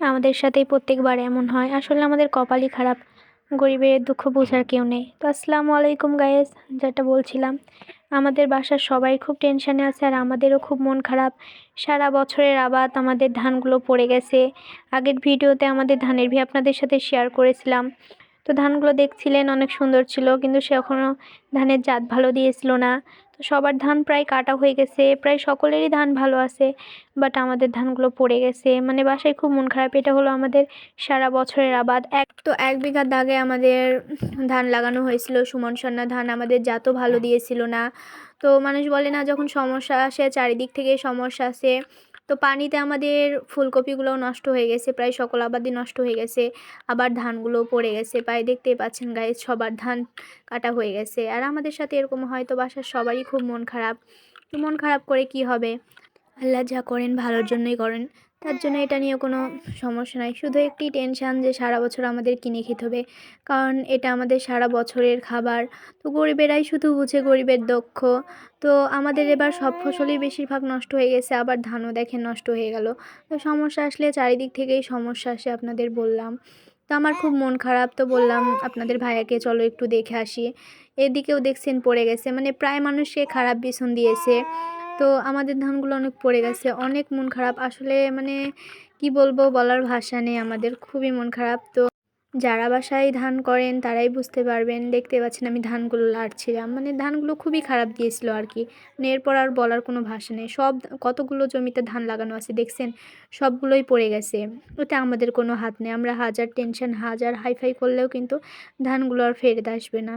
আমাদের সাথেই প্রত্যেকবার এমন হয়। আসলে আমাদের কপালই খারাপ। গরিবের দুঃখ বোঝার কেউ নেই। তো আসসালামু আলাইকুম গায়েস যেটা বলছিলাম। আমাদের বাসার সবাই খুব টেনশানে আছে আর আমাদেরও খুব মন খারাপ। সারা বছরের আবাদ আমাদের ধানগুলো পড়ে গেছে। আগের ভিডিওতে আমাদের ধানের ভি আপনাদের সাথে শেয়ার করেছিলাম। তো ধানগুলো দেখছিলেন অনেক সুন্দর ছিল, কিন্তু সে এখনও ধানের জাত ভালো দিয়েছিল না। তো সবার ধান প্রায় কাটা হয়ে গেছে, প্রায় সকলেরই ধান ভালো আছে বাট আমাদের ধানগুলো পড়ে গেছে। মানে বাসায় খুব মন খারাপ, এটা হলো আমাদের সারা বছরের আবাদ। এক তো এক বিঘা দাগে আমাদের ধান লাগানো হয়েছিল, সুমন সন্না ধান আমাদের জাতও ভালো দিয়েছিল না। তো মানুষ বলে না যখন সমস্যা আসে, চারিদিক থেকে সমস্যা আসে তো পানিতে আমাদের ফুলকপিগুলোও নষ্ট হয়ে গেছে, প্রায় সকল আবাদি নষ্ট হয়ে গেছে, আবার ধানগুলোও পড়ে গেছে, প্রায় দেখতেই পাচ্ছেন গায়ে সবার ধান কাটা হয়ে গেছে। আর আমাদের সাথে এরকম হয়তো বাসার সবারই খুব মন খারাপ। মন খারাপ করে কি হবে? আল্লাহ যা করেন ভালোর জন্যই করেন। তার জন্য এটা নিয়ে কোনো সমস্যা নাই। শুধু একটি টেনশান যে সারা বছর আমাদের কিনে খেতে হবে। কারণ এটা আমাদের সারা বছরের খাবার। তো গরিবেরাই শুধু বুঝে গরিবের দক্ষ। তো আমাদের এবার সব ফসলই বেশিরভাগ নষ্ট হয়ে গেছে, আবার ধানও দেখে নষ্ট হয়ে গেল। তো সমস্যা আসলে চারিদিক থেকেই সমস্যা আসে আপনাদের বললাম। তো আমার খুব মন খারাপ, তো বললাম আপনাদের ভাইয়াকে চলো একটু দেখে আসি। এদিকেও দেখছেন পড়ে গেছে। মানে প্রায় মানুষকে খারাপ বিছন দিয়েছে। তো আমাদের ধানগুলো অনেক পড়ে গেছে, অনেক মন খারাপ। আসলে মানে কি বলব, বলার ভাষা নেই আমাদের, খুবই মন খারাপ। তো যারা বাসায় ধান করেন তারাই বুঝতে পারবেন, দেখতে পাচ্ছেন আমি ধানগুলো লাড়ছিলাম। মানে ধানগুলো খুবই খারাপ দিয়েছিল আর কি। মানে এরপর আর বলার কোনো ভাষা নেই। সব কতগুলো জমিতে ধান লাগানো আছে দেখছেন, সবগুলোই পড়ে গেছে। ওতে আমাদের কোনো হাত নেই। আমরা হাজার টেনশন, হাজার হাইফাই করলেও কিন্তু ধানগুলো আর ফেরত আসবে না।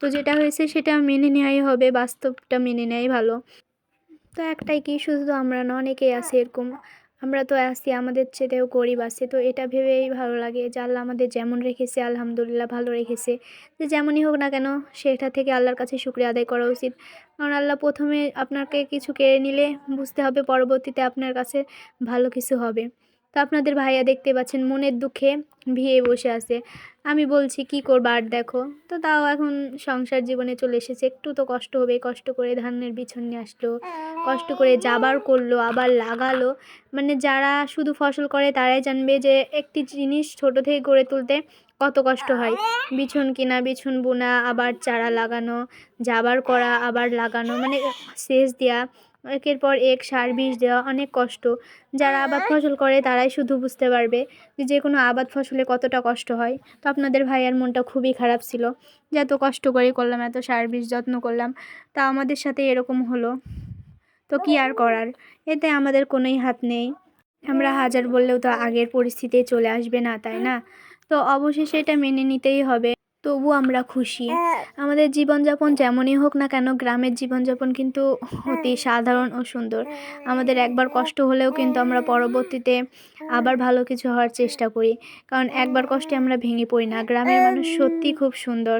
তো যেটা হয়েছে সেটা মেনে নেওয়াই হবে, বাস্তবটা মেনে নেওয়াই ভালো। তো একটাই কি, শুধু আমরা না, অনেকেই আছে এরকম। আমরা তো আছি, আমাদের চেয়েও গরিব আছে। তো এটা ভেবেই ভালো লাগে যে আল্লাহ আমাদের যেমন রেখেছে, আলহামদুলিল্লাহ ভালো রেখেছে। যে যেমনই হোক না কেন, সেটা থেকে আল্লাহর কাছে শুক্রিয়া আদায় করা উচিত। কারণ আল্লাহ প্রথমে আপনাকে কিছু কেড়ে নিলে বুঝতে হবে পরবর্তীতে আপনার কাছে ভালো কিছু হবে। তো আপনাদের ভাইয়া দেখতে পাচ্ছেন, মনের দুঃখে ভিয়ে বসে আছে। আমি বলছি, কি করব আর দেখো? তো তাও এখন সংসার জীবনে চলে এসেছে। একটু তো কষ্ট হবে, কষ্ট করে ধানের বিছন নিয়ে আসলো, কষ্ট করে যাবার করল, আবার লাগালো। মানে যারা শুধু ফসল করে তারাই জানবে যে একটি জিনিস ছোট থেকে গড়ে তুলতে কত কষ্ট হয়। বিছন কিনা বিছন বোনা, আবার চারা লাগানো, যাবার করা, আবার লাগানো মানে সেচ দেওয়া একের পর এক সার বিষ দেওয়া অনেক কষ্ট। যারা আবাদ ফসল করে, তারাই শুধু বুঝতে পারবে যে কোনো আবাদ ফসলে কতটা কষ্ট হয়। তো আপনাদের ভাইয়ার মনটা খুবই খারাপ ছিল। যে এত কষ্ট করে করলাম, এত সার বিষ যত্ন করলাম, তা আমাদের সাথে এরকম হলো। তো কি আর করার? এতে আমাদের কোনোই হাত নেই। আমরা হাজার বললেও তো আগের পরিস্থিতি চলে আসবে না, তাই না? তো অবশেষে এটা মেনে নিতেই হবে। তবু আমরা খুশি। আমাদের জীবনযাপন যেমনই হোক না কেন গ্রামের জীবনযাপন কিন্তু অতি সাধারণ ও সুন্দর। আমাদের একবার কষ্ট হলেও কিন্তু আমরা পরবর্তীতে আবার ভালো কিছু হওয়ার চেষ্টা করি। কারণ একবার কষ্টে আমরা ভেঙে পড়ি না। গ্রামের মানুষ সত্যি খুব সুন্দর।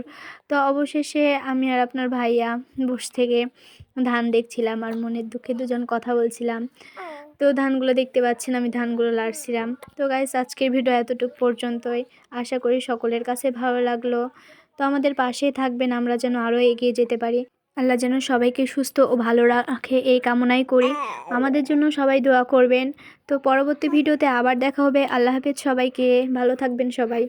তো অবশেষে আমি আর আপনার ভাইয়া বসে থেকে ধান দেখছিলাম আর মনের দুঃখে দুজন কথা বলছিলাম। তো ধানগুলো দেখতে পাচ্ছেন, আমি ধানগুলো লাড়ছিলাম। তো গাইস আজকের ভিডিও এতটুকু পর্যন্তই। আশা করি সকলের কাছে ভালো লাগল। তো আমাদের পাশেই থাকবেন, আমরা যেন আরও এগিয়ে যেতে পারি। আল্লাহ যেন সবাইকে সুস্থ ও ভালো রাখে, এই কামনাই করি। আমাদের জন্য সবাই দোয়া করবেন। তো পরবর্তী ভিডিওতে আবার দেখা হবে। আল্লাহ হাফেজ সবাইকে। ভালো থাকবেন সবাই।